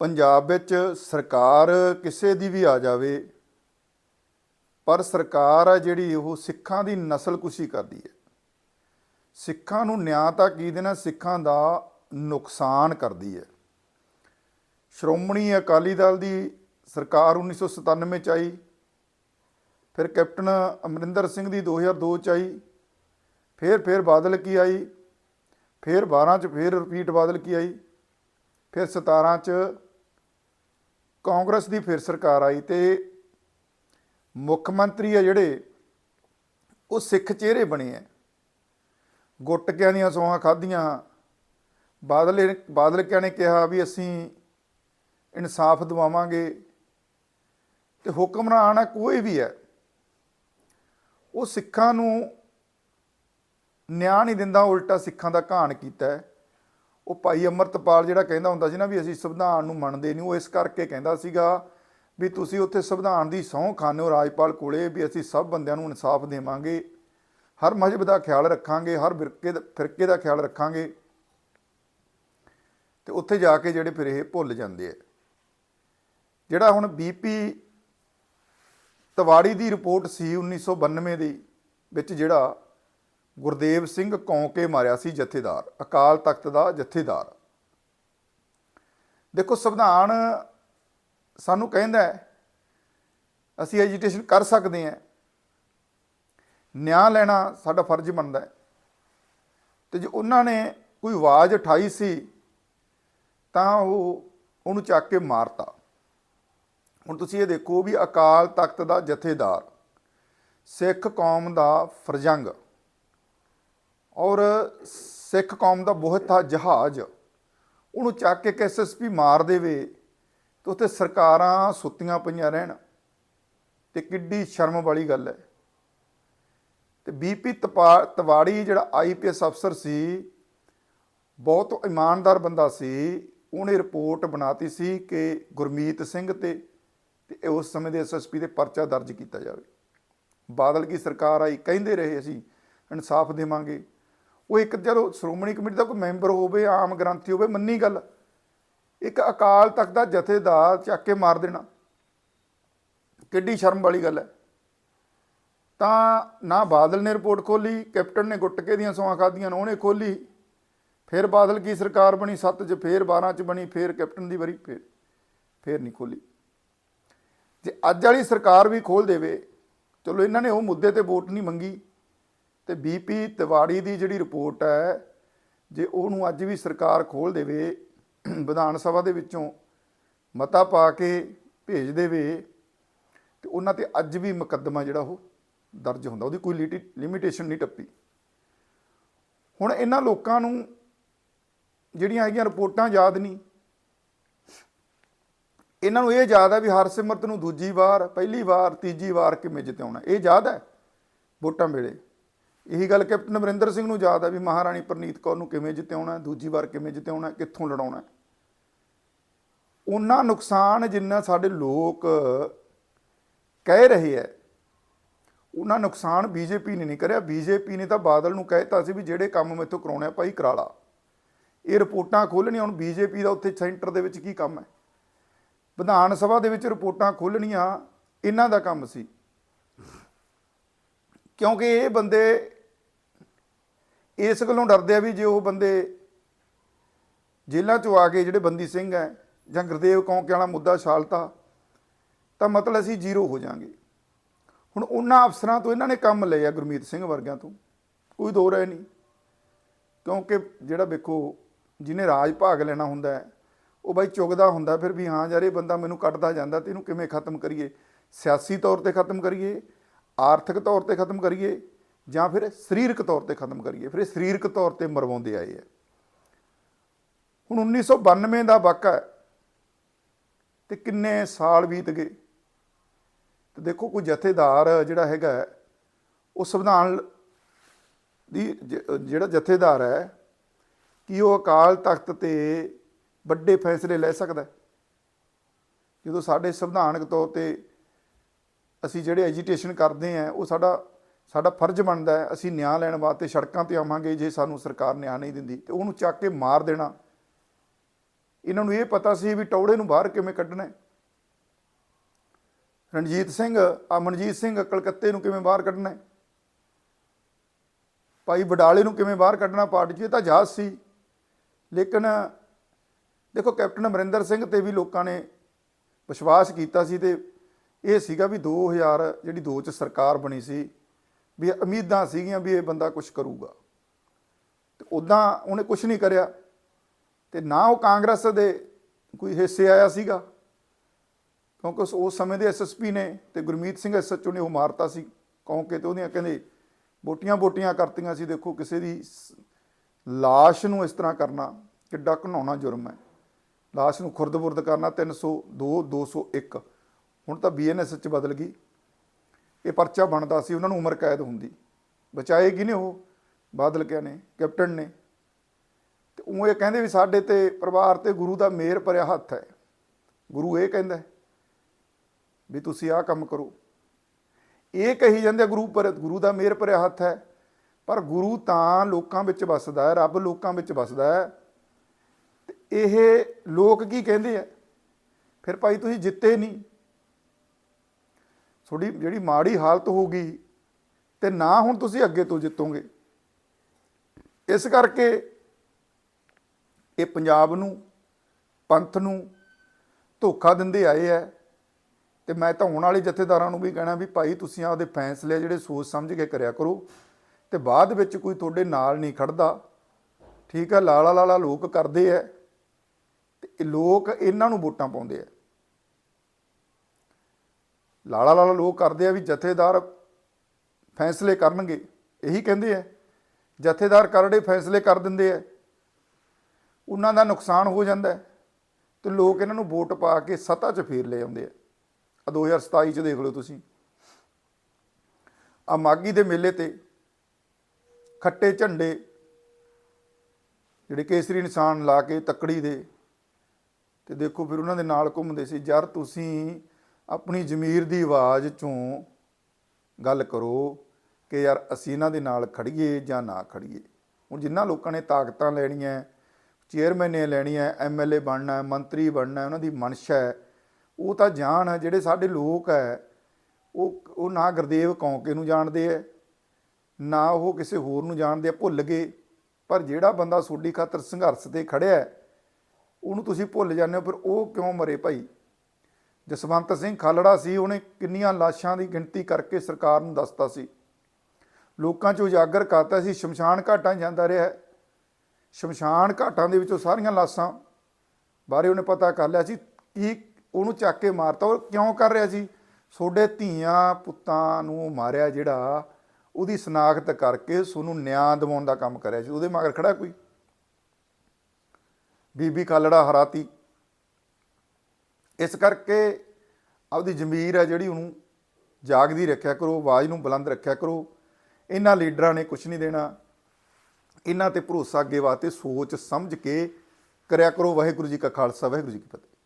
ਪੰਜਾਬ ਵਿੱਚ ਸਰਕਾਰ ਕਿਸੇ ਦੀ ਵੀ ਆ ਜਾਵੇ, ਪਰ ਸਰਕਾਰ ਆ ਜਿਹੜੀ ਉਹ ਸਿੱਖਾਂ ਦੀ ਨਸਲਕੁਸ਼ੀ ਕਰਦੀ ਹੈ। ਸਿੱਖਾਂ ਨੂੰ ਨਿਆਂ ਤਾਂ ਕੀ ਦੇਣਾ, ਸਿੱਖਾਂ ਦਾ ਨੁਕਸਾਨ ਕਰਦੀ ਹੈ। ਸ਼੍ਰੋਮਣੀ ਅਕਾਲੀ ਦਲ ਦੀ ਸਰਕਾਰ 1997 ਚ ਆਈ, ਫਿਰ ਕੈਪਟਨ ਅਮਰਿੰਦਰ ਸਿੰਘ ਦੀ 2002 ਚ ਆਈ, ਫਿਰ ਫਿਰ ਬਾਦਲ ਕੀ ਆਈ, ਫਿਰ 12 ਚ, ਫਿਰ ਰਿਪੀਟ ਬਾਦਲ ਕੀ ਆਈ, ਫਿਰ 17 ਚ ਕਾਂਗਰਸ ਦੀ ਫਿਰ ਸਰਕਾਰ ਆਈ ਤੇ ਮੁੱਖ ਮੰਤਰੀ ਆ ਜਿਹੜੇ, ਉਹ ਸਿੱਖ ਚਿਹਰੇ ਬਣੇ ਆ ਗੁੱਟਕਿਆਂ ਦੀਆਂ ਸੌਹਾਂ ਖਾਧੀਆਂ। ਬਾਦਲ ਬਾਦਲ ਕਿਆ ਨੇ ਕਿਹਾ ਵੀ ਅਸੀਂ ਇਨਸਾਫ ਦਿਵਾਵਾਂਗੇ। ਤੇ ਹੁਕਮਰਾਨ ਆ ਕੋਈ ਵੀ ਹੈ ਉਹ ਸਿੱਖਾਂ ਨੂੰ ਨਿਆਂ ਨਹੀਂ ਦਿੰਦਾ, ਉਲਟਾ ਸਿੱਖਾਂ ਦਾ ਘਾਣ ਕੀਤਾ ਹੈ ਉਹ ਭਾਈ ਅਮਰਤਪਾਲ ਜਿਹੜਾ ਕਹਿੰਦਾ ਹੁੰਦਾ ਸੀ ਨਾ ਵੀ ਅਸੀਂ ਸੰਵਿਧਾਨ ਨੂੰ ਮੰਨਦੇ ਨਹੀਂ, ਉਹ ਇਸ ਕਰਕੇ ਕਹਿੰਦਾ ਸੀਗਾ ਵੀ ਤੁਸੀਂ ਉੱਥੇ ਸੰਵਿਧਾਨ ਦੀ ਸਹੁੰ ਖਾਂਦੇ ਹੋ ਰਾਜਪਾਲ ਕੋਲੇ ਵੀ ਅਸੀਂ ਸਭ ਬੰਦਿਆਂ ਨੂੰ ਇਨਸਾਫ ਦੇਵਾਂਗੇ। ਹਰ ਮਜ਼ਹਬ ਦਾ ਖਿਆਲ ਰੱਖਾਂਗੇ, ਹਰ ਫਿਰਕੇ ਦਾ ਫਿਰਕੇ ਦਾ ਖਿਆਲ ਰੱਖਾਂਗੇ। ਤੇ ਉੱਥੇ ਜਾ ਕੇ ਜਿਹੜੇ ਫਿਰ ਇਹ ਭੁੱਲ ਜਾਂਦੇ ਆ। ਜਿਹੜਾ ਹੁਣ ਬੀਪੀ ਤਵਾੜੀ ਦੀ ਰਿਪੋਰਟ ਸੀ 1992 ਦੀ ਵਿੱਚ ਜਿਹੜਾ ਗੁਰਦੇਵ ਸਿੰਘ ਕੌਂਕੇ ਮਾਰਿਆ ਸੀ ਜਥੇਦਾਰ, ਅਕਾਲ ਤਖਤ ਦਾ ਜਥੇਦਾਰ। ਦੇਖੋ, ਸੰਵਿਧਾਨ ਸਾਨੂੰ ਕਹਿੰਦਾ ਹੈ, ਅਸੀਂ ਐਜੀਟੇਸ਼ਨ ਕਰ ਸਕਦੇ ਹਾਂ। ਨਿਆਂ ਲੈਣਾ ਸਾਡਾ ਫਰਜ਼ ਬਣਦਾ ਹੈ। ਤੇ ਜੇ ਉਹਨਾਂ ਨੇ ਕੋਈ ਆਵਾਜ਼ ਉਠਾਈ ਸੀ, ਤਾਂ ਉਹ ਉਹਨੂੰ ਚੱਕ ਕੇ ਮਾਰਤਾ। ਹੁਣ ਤੁਸੀਂ ਇਹ ਦੇਖੋ ਵੀ ਅਕਾਲ ਤਖਤ ਦਾ ਜਥੇਦਾਰ ਸਿੱਖ ਕੌਮ ਦਾ ਫਰਜੰਗ ਔਰ ਸਿੱਖ ਕੌਮ ਦਾ ਬਹੁਤਾ ਜਹਾਜ਼, ਉਹਨੂੰ ਚੱਕ ਕੇ ਐਸਐਸਪੀ ਮਾਰ ਦੇਵੇ ਤੇ ਉੱਥੇ ਸਰਕਾਰਾਂ ਸੁੱਤੀਆਂ ਪਈਆਂ ਰਹਿਣ ਤੇ ਕਿੱਡੀ ਸ਼ਰਮ ਵਾਲੀ ਗੱਲ ਹੈ। ਤੇ ਬੀਪੀ ਤਵਾੜੀ ਜਿਹੜਾ ਆਈਪੀਐਸ ਅਫਸਰ ਸੀ, ਬਹੁਤ ਇਮਾਨਦਾਰ ਬੰਦਾ ਸੀ, ਉਹਨੇ ਰਿਪੋਰਟ ਬਣਾਤੀ ਸੀ ਕਿ ਗੁਰਮੀਤ ਸਿੰਘ ਤੇ ਤੇ ਉਸ ਸਮੇਂ ਦੇ ਐਸਐਸਪੀ ਤੇ ਪਰਚਾ ਦਰਜ ਕੀਤਾ ਜਾਵੇ। ਬਾਦਲ ਕੀ ਸਰਕਾਰ ਆਈ ਕਹਿੰਦੇ ਰਹੇ ਅਸੀਂ, ਇਨਸਾਫ ਦੇਵਾਂਗੇ। ਉਹ ਇੱਕ ਜਦੋਂ ਸ਼੍ਰੋਮਣੀ ਕਮੇਟੀ ਦਾ ਕੋਈ ਮੈਂਬਰ ਹੋਵੇ, ਆਮ ਗ੍ਰੰਥੀ ਹੋਵੇ, ਮੰਨੀ ਗੱਲ। ਇੱਕ ਅਕਾਲ ਤਖਤ ਦਾ ਜਥੇਦਾਰ ਚੱਕ ਕੇ ਮਾਰ ਦੇਣਾ। ਕਿੱਡੀ ਸ਼ਰਮ ਵਾਲੀ ਗੱਲ ਹੈ। ਤਾਂ ਨਾ ਬਾਦਲ ਨੇ ਰਿਪੋਰਟ ਖੋਲੀ, ਕੈਪਟਨ ਨੇ ਗੁੱਟਕੇ ਦੀਆਂ ਸੌਆਂ ਖਾਧੀਆਂ, ਨੇ ਉਹਨੇ ਖੋਲੀ। ਫਿਰ ਬਾਦਲ ਕੀ ਸਰਕਾਰ ਬਣੀ? 7 ਚ ਫਿਰ 12 ਚ ਬਣੀ, ਫਿਰ ਕੈਪਟਨ ਦੀ ਵਾਰੀ ਫਿਰ ਫਿਰ ਨਹੀਂ ਖੋਲੀ। ਜੇ ਅੱਜ ਵਾਲੀ ਸਰਕਾਰ ਵੀ ਖੋਲ ਦੇਵੇ, ਚਲੋ ਇਹਨਾਂ ਨੇ ਉਹ ਮੁੱਦੇ ਤੇ ਵੋਟ ਨਹੀਂ ਮੰਗੀ। ਤੇ ਬੀਪੀ ਤਿਵਾੜੀ ਦੀ ਜਿਹੜੀ ਰਿਪੋਰਟ ਹੈ, ਜੇ ਉਹਨੂੰ ਅੱਜ ਵੀ ਸਰਕਾਰ ਖੋਲ ਦੇਵੇ, ਵਿਧਾਨ ਸਭਾ ਦੇ ਵਿੱਚੋਂ ਮਤਾ ਪਾ ਕੇ ਭੇਜ ਦੇਵੇ, ਤੇ ਉਹਨਾਂ ਤੇ ਅੱਜ ਵੀ ਮੁਕੱਦਮਾ ਜਿਹੜਾ ਉਹ ਦਰਜ ਹੁੰਦਾ, ਉਹਦੀ ਕੋਈ ਲਿਮਿਟੇਸ਼ਨ ਨਹੀਂ ਟੱਪੀ। ਹੁਣ ਇਹਨਾਂ ਲੋਕਾਂ ਨੂੰ ਜਿਹੜੀਆਂ ਹੈਗੀਆਂ ਰਿਪੋਰਟਾਂ ਯਾਦ ਨਹੀਂ, ਇਹਨਾਂ ਨੂੰ ਇਹ ਯਾਦ ਹੈ ਵੀ ਹਰਸਿਮਰਤ ਨੂੰ ਦੂਜੀ ਵਾਰ, ਪਹਿਲੀ ਵਾਰ, ਤੀਜੀ ਵਾਰ ਕਿਵੇਂ ਜਿਤਾਉਣਾ ਇਹ ਯਾਦ ਹੈ ਵੋਟਾਂ ਵੇਲੇ? ਇਹੀ ਗੱਲ ਕੈਪਟਨ ਅਮਰਿੰਦਰ ਸਿੰਘ ਨੂੰ ਯਾਦ ਹੈ ਵੀ ਮਹਾਰਾਣੀ ਪ੍ਰਨੀਤ ਕੌਰ ਨੂੰ ਕਿਵੇਂ ਜਿਤਾਉਣਾ ਦੂਜੀ ਵਾਰ ਕਿਵੇਂ ਜਿਤਾਉਣਾ ਕਿੱਥੋਂ ਲੜਾਉਣਾ। ਉਹਨਾਂ ਨੁਕਸਾਨ ਜਿੰਨਾ ਸਾਡੇ ਲੋਕ ਕਹਿ ਰਹੇ ਹੈ ਉਹਨਾਂ ਨੁਕਸਾਨ ਬੀਜੇਪੀ ਨੇ ਨਹੀਂ ਕਰਿਆ। ਬੀਜੇਪੀ ਨੇ ਤਾਂ ਬਾਦਲ ਨੂੰ ਕਹਿਤਾ ਸੀ ਵੀ ਜਿਹੜੇ ਕੰਮ ਮੈਥੋਂ ਕਰਾਉਣੇ ਆ ਭਾਈ ਕਰਾ ਲਾ ਇਹ ਰਿਪੋਰਟਾਂ ਖੋਲਣੀਆਂ ਹੁਣ ਬੀਜੇਪੀ ਦਾ ਉੱਥੇ ਸੈਂਟਰ ਦੇ ਵਿੱਚ ਕੀ ਕੰਮ ਹੈ? ਵਿਧਾਨ ਸਭਾ ਦੇ ਵਿੱਚ ਰਿਪੋਰਟਾਂ ਖੋਲਣੀਆਂ ਇਹਨਾਂ ਦਾ ਕੰਮ ਸੀ। ਕਿਉਂਕਿ ਇਹ ਬੰਦੇ ਇਸ ਗੱਲੋਂ ਡਰਦੇ ਆ ਵੀ ਜੇ ਉਹ ਬੰਦੇ ਜੇਲ੍ਹਾਂ 'ਚੋਂ ਆ ਕੇ ਜਿਹੜੇ ਬੰਦੀ ਸਿੰਘ ਹੈ ਜਾਂ ਗੁਰਦੇਵ ਕੌਂਕੇ ਵਾਲਾ ਮੁੱਦਾ ਛਾਲਤਾ, ਤਾਂ ਮਤਲਬ ਅਸੀਂ ਜ਼ੀਰੋ ਹੋ ਜਾਾਂਗੇ। ਹੁਣ ਉਹਨਾਂ ਅਫਸਰਾਂ ਤੋਂ ਇਹਨਾਂ ਨੇ ਕੰਮ ਲਏ ਆ ਗੁਰਮੀਤ ਸਿੰਘ ਵਰਗਿਆਂ ਤੋਂ। ਕੋਈ ਦੋ ਰਾਏ ਨਹੀਂ। ਕਿਉਂਕਿ ਜਿਹੜਾ ਵੇਖੋ, ਜਿਹਨੇ ਰਾਜ ਭਾਗ ਲੈਣਾ ਹੁੰਦਾ ਹੈ, ਉਹ ਬਾਈ ਚੁਗਦਾ ਹੁੰਦਾ ਫਿਰ ਵੀ ਹਾਂ ਯਾਰ ਇਹ ਬੰਦਾ ਮੈਨੂੰ ਕੱਟਦਾ ਜਾਂਦਾ ਤੇ ਇਹਨੂੰ ਕਿਵੇਂ ਖਤਮ ਕਰੀਏ? ਸਿਆਸੀ ਤੌਰ ਤੇ ਖਤਮ ਕਰੀਏ? ਆਰਥਿਕ ਤੌਰ ਤੇ ਖਤਮ ਕਰੀਏ? ਜਾਂ ਫਿਰ ਸਰੀਰਕ ਤੌਰ ਤੇ ਖਤਮ ਕਰੀਏ, ਫਿਰ ਇਹ ਸਰੀਰਕ ਤੌਰ ਤੇ ਮਰਵਾਉਂਦੇ ਆਏ ਆ। ਹੁਣ 1992 ਦਾ ਵਾਕਾ ਹੈ ਤੇ ਕਿੰਨੇ ਸਾਲ ਬੀਤ ਗਏ। ਤੇ ਦੇਖੋ ਕੋਈ ਜਥੇਦਾਰ ਜਿਹੜਾ ਹੈਗਾ ਉਹ ਸੰਵਿਧਾਨ ਦੀ ਜਿਹੜਾ ਜਥੇਦਾਰ ਹੈ, ਕਿ ਉਹ ਅਕਾਲ ਤਖਤ ਤੇ ਵੱਡੇ ਫੈਸਲੇ ਲੈ ਸਕਦਾ ਜਦੋਂ ਸਾਡੇ ਸੰਵਿਧਾਨਕ ਤੌਰ ਤੇ ਅਸੀਂ ਜਿਹੜੇ ਐਜੀਟੇਸ਼ਨ ਕਰਦੇ ਆ ਉਹ ਸਾਡਾ ਸਾਡਾ ਫਰਜ਼ ਬਣਦਾ ਹੈ, ਅਸੀਂ ਨਿਆਂ ਲੈਣ ਵਾਸਤੇ ਸੜਕਾਂ ਤੇ ਆਵਾਂਗੇ ਜੇ ਸਾਨੂੰ ਸਰਕਾਰ ਨਿਆਂ ਨਹੀਂ ਦਿੰਦੀ, ਤੇ ਉਹਨੂੰ ਚੱਕ ਕੇ ਮਾਰ ਦੇਣਾ। ਇਹਨਾਂ ਨੂੰ ਇਹ ਪਤਾ ਸੀ ਵੀ ਟੌੜੇ ਨੂੰ ਬਾਹਰ ਕਿਵੇਂ ਕੱਢਣਾ ਹੈ। ਰਣਜੀਤ ਸਿੰਘ, ਅਮਨਜੀਤ ਸਿੰਘ ਕਲਕੱਤੇ ਨੂੰ ਕਿਵੇਂ ਬਾਹਰ ਕੱਢਣਾ ਹੈ? ਭਾਈ ਵਡਾਲੇ ਨੂੰ ਕਿਵੇਂ ਬਾਹਰ ਕੱਢਣਾ ਪਾਰਟੀ 'ਚ, ਇਹ ਤਾਂ ਜਹਾਜ਼ ਸੀ। ਲੇਕਿਨ ਦੇਖੋ, ਕੈਪਟਨ ਅਮਰਿੰਦਰ ਸਿੰਘ ਤੇ ਵੀ ਲੋਕਾਂ ਨੇ ਵਿਸ਼ਵਾਸ ਕੀਤਾ ਸੀ ਤੇ ਇਹ ਸੀਗਾ ਵੀ 2000 ਜਿਹੜੀ ਦੋ ਚ ਸਰਕਾਰ ਬਣੀ ਸੀ ਵੀ ਉਮੀਦਾਂ ਸੀਗੀਆਂ ਵੀ ਇਹ ਬੰਦਾ ਕੁਝ ਕਰੂਗਾ। ਤੇ ਉਦਾਂ ਉਹਨੇ ਕੁਝ ਨਹੀਂ ਕਰਿਆ। ਤੇ ਨਾ ਉਹ ਕਾਂਗਰਸ ਦੇ ਕੋਈ ਹਿੱਸੇ ਆਇਆ ਸੀਗਾ। ਕਿਉਂਕਿ ਉਸ- ਉਸ ਸਮੇਂ ਦੇ ਐਸਐਸਪੀ ਨੇ ਤੇ ਗੁਰਮੀਤ ਸਿੰਘ ਐਸਐਚਓ ਨੇ ਉਹ ਮਾਰਤਾ ਸੀ ਕਿਉਂਕਿ ਤੇ। ਉਹਦੀਆਂ ਕਹਿੰਦੇ ਬੋਟੀਆਂ ਬੋਟੀਆਂ ਕਰਤੀਆਂ ਸੀ। ਦੇਖੋ ਕਿਸੇ ਦੀ ਸ- ਲਾਸ਼ ਨੂੰ ਇਸ ਤਰ੍ਹਾਂ ਕਰਨਾ ਕਿੱਡਾ ਘਿਨਾਉਣਾ ਜੁਰਮ ਹੈ। ਲਾਸ਼ ਨੂੰ ਖੁਰਦ-ਬੁਰਦ ਕਰਨਾ 302 201 ਹੁਣ ਤਾਂ ਬੀਐਨਐਸ ਚ ਬਦਲ ਗਈ। ਇਹ ਪਰਚਾ ਬਣਦਾ ਸੀ, ਉਹਨਾਂ ਨੂੰ ਉਮਰ ਕੈਦ ਹੁੰਦੀ। ਬਚਾਏ ਕਿਹਨੇ ਉਹ? ਬਾਦਲ ਕਿਆ ਨੇ, ਕੈਪਟਨ ਨੇ। ਤੇ ਉਹ ਇਹ ਕਹਿੰਦੇ ਵੀ ਸਾਡੇ ਤੇ ਪਰਿਵਾਰ ਤੇ ਗੁਰੂ ਦਾ ਮੇਰ ਭਰਿਆ ਹੱਥ ਹੈ। ਗੁਰੂ ਇਹ ਕਹਿੰਦਾ ਵੀ ਤੁਸੀਂ ਆਹ ਕੰਮ ਕਰੋ। ਇਹ ਕਹੀ ਜਾਂਦੇ ਗੁਰੂ ਪਰ, ਗੁਰੂ ਦਾ ਮੇਰ ਭਰਿਆ ਹੱਥ ਹੈ। ਪਰ ਗੁਰੂ ਤਾਂ ਲੋਕਾਂ ਵਿੱਚ ਵਸਦਾ ਹੈ, ਰੱਬ ਲੋਕਾਂ ਵਿੱਚ ਵਸਦਾ ਹੈ। ਤੇ ਇਹ ਲੋਕ ਕੀ ਕਹਿੰਦੇ ਆ? ਫਿਰ ਭਾਈ ਤੁਸੀਂ ਜਿੱਤੇ ਨਹੀਂ। ਤੁਹਾਡੀ ਜਿਹੜੀ ਮਾੜੀ ਹਾਲਤ ਹੋਊਗੀ ਤੇ ਨਾ ਹੁਣ ਤੁਸੀਂ ਅੱਗੇ ਤੋਂ ਜਿੱਤੋਗੇ। ਇਸ ਕਰਕੇ ਇਹ ਪੰਜਾਬ ਨੂੰ, ਪੰਥ ਨੂੰ ਧੋਖਾ ਦਿੰਦੇ ਆਏ ਐ ਤੇ ਮੈਂ ਤਾਂ ਹੁਣ ਵਾਲੇ ਜਥੇਦਾਰਾਂ ਨੂੰ ਵੀ ਕਹਿਣਾ ਵੀ ਭਾਈ ਤੁਸੀਂ ਆਪਦੇ ਫੈਸਲੇ ਜਿਹੜੇ ਸੋਚ ਸਮਝ ਕੇ ਕਰਿਆ ਕਰੋ ਤੇ ਬਾਅਦ ਵਿੱਚ ਕੋਈ ਤੁਹਾਡੇ ਨਾਲ ਨਹੀਂ ਖੜਦਾ। ਠੀਕ ਹੈ, ਲਾਲਾ ਲਾਲਾ ਲੋਕ ਕਰਦੇ ਐ ਤੇ ਲੋਕ ਇਹਨਾਂ ਨੂੰ ਵੋਟਾਂ ਪਾਉਂਦੇ ਐ ਲਾਲਾ ਲਾਲਾ ਲੋਕ ਕਰਦੇ ਆ ਵੀ ਜਥੇਦਾਰ ਫੈਸਲੇ ਕਰਨਗੇ। ਇਹੀ ਕਹਿੰਦੇ ਆ। ਜਥੇਦਾਰ ਕਰੜੇ ਫੈਸਲੇ ਕਰ ਦਿੰਦੇ ਆ। ਉਹਨਾਂ ਦਾ ਨੁਕਸਾਨ ਹੋ ਜਾਂਦਾ ਹੈ ਤੇ ਲੋਕ ਇਹਨਾਂ ਨੂੰ ਵੋਟ ਪਾ ਕੇ ਸੱਤਾ 'ਚ ਫੇਰ ਲੈ ਆਉਂਦੇ ਆ। ਆ 2027 'ਚ ਦੇਖ ਲਓ ਤੁਸੀਂ। ਆ ਮਾਗੀ ਦੇ ਮੇਲੇ ਤੇ ਖੱਟੇ ਝੰਡੇ ਜਿਹੜੇ ਕੇਸਰੀ ਨਿਸ਼ਾਨ ਲਾ ਕੇ ਤੱਕੜੀ ਦੇ ਤੇ ਦੇਖੋ ਫਿਰ ਉਹਨਾਂ ਦੇ ਨਾਲ ਘੁੰਮਦੇ ਸੀ ਯਾਰ ਤੁਸੀਂ ਆਪਣੀ ਜ਼ਮੀਰ ਦੀ ਆਵਾਜ਼ ਚੋਂ ਗੱਲ ਕਰੋ ਕਿ ਯਾਰ ਅਸੀਂ ਇਹਨਾਂ ਦੇ ਨਾਲ ਖੜੀਏ ਜਾਂ ਨਾ ਖੜੀਏ। ਹੁਣ ਜਿਨ੍ਹਾਂ ਲੋਕਾਂ ਨੇ ਤਾਕਤਾਂ ਲੈਣੀਆਂ ਚੇਅਰਮੈਨ ਨੇ ਲੈਣੀਆਂ ਐਮਐਲਏ ਬਣਨਾ, ਮੰਤਰੀ ਬਣਨਾ, ਉਹਨਾਂ ਦੀ ਮਨਸ਼ਾ ਹੈ। ਉਹ ਤਾਂ ਜਾਣ ਜਿਹੜੇ ਸਾਡੇ ਲੋਕ ਹੈ, ਉਹ ਉਹ ਨਾ ਗੁਰਦੇਵ ਕੌਂਕੇ ਨੂੰ ਜਾਣਦੇ ਹੈ, ਨਾ ਉਹ ਕਿਸੇ ਹੋਰ ਨੂੰ ਜਾਣਦੇ ਭੁੱਲ ਗਏ। ਪਰ ਜਿਹੜਾ ਬੰਦਾ ਸੋਡੀ ਖਾਤਰ ਸੰਘਰਸ਼ ਤੇ ਖੜਿਆ ਉਹਨੂੰ ਤੁਸੀਂ ਭੁੱਲ ਜਾਂਦੇ ਹੋ, ਫਿਰ ਉਹ ਕਿਉਂ ਮਰੇ ਭਾਈ? ਜਸਵੰਤ ਸਿੰਘ ਖਾਲੜਾ ਸੀ, ਉਹਨੇ ਕਿੰਨੀਆਂ ਲਾਸ਼ਾਂ ਦੀ ਗਿਣਤੀ ਕਰਕੇ ਸਰਕਾਰ ਨੂੰ ਦੱਸਤਾ ਸੀ। ਲੋਕਾਂ 'ਚ ਉਜਾਗਰ ਕਰਤਾ ਸੀ, ਸ਼ਮਸ਼ਾਨ ਘਾਟਾਂ ਜਾਂਦਾ ਰਿਹਾ ਸ਼ਮਸ਼ਾਨ ਘਾਟਾਂ ਦੇ ਵਿੱਚੋਂ ਸਾਰੀਆਂ ਲਾਸ਼ਾਂ ਬਾਰੇ ਉਹਨੇ ਪਤਾ ਕਰ ਲਿਆ ਸੀ, ਕੀ ਉਹਨੂੰ ਚੱਕ ਕੇ ਮਾਰਤਾ ਉਹ ਕਿਉਂ ਕਰ ਰਿਹਾ ਸੀ? ਤੁਹਾਡੇ ਧੀਆਂ ਪੁੱਤਾਂ ਨੂੰ ਮਾਰਿਆ ਜਿਹੜਾ ਉਹਦੀ ਸਨਾਖਤ ਕਰਕੇ ਸੋਨੂੰ ਨਿਆਂ ਦਿਵਾਉਣ ਦਾ ਕੰਮ ਕਰਿਆ ਸੀ, ਉਹਦੇ ਮਗਰ ਖੜਾ ਕੋਈ? ਬੀਬੀ ਖਾਲੜਾ ਹਰਾਤੀ। ਇਸ ਕਰਕੇ ਆਪਦੀ ਜ਼ਮੀਰ ਹੈ ਜਿਹੜੀ ਉਹਨੂੰ ਜਾਗਦੀ ਰੱਖਿਆ ਕਰੋ, ਆਵਾਜ਼ ਨੂੰ ਬੁਲੰਦ ਰੱਖਿਆ ਕਰੋ। ਇਹਨਾਂ ਲੀਡਰਾਂ ਨੇ ਕੁਝ ਨਹੀਂ ਦੇਣਾ। ਇਹਨਾਂ ਤੇ ਭਰੋਸਾ ਅੱਗੇ ਵਾਸਤੇ ਸੋਚ ਸਮਝ ਕੇ ਕਰਿਆ ਕਰੋ। ਵਾਹਿਗੁਰੂ ਜੀ ਕਾ ਖਾਲਸਾ, ਵਾਹਿਗੁਰੂ ਜੀ ਕੀ ਫਤਿਹ।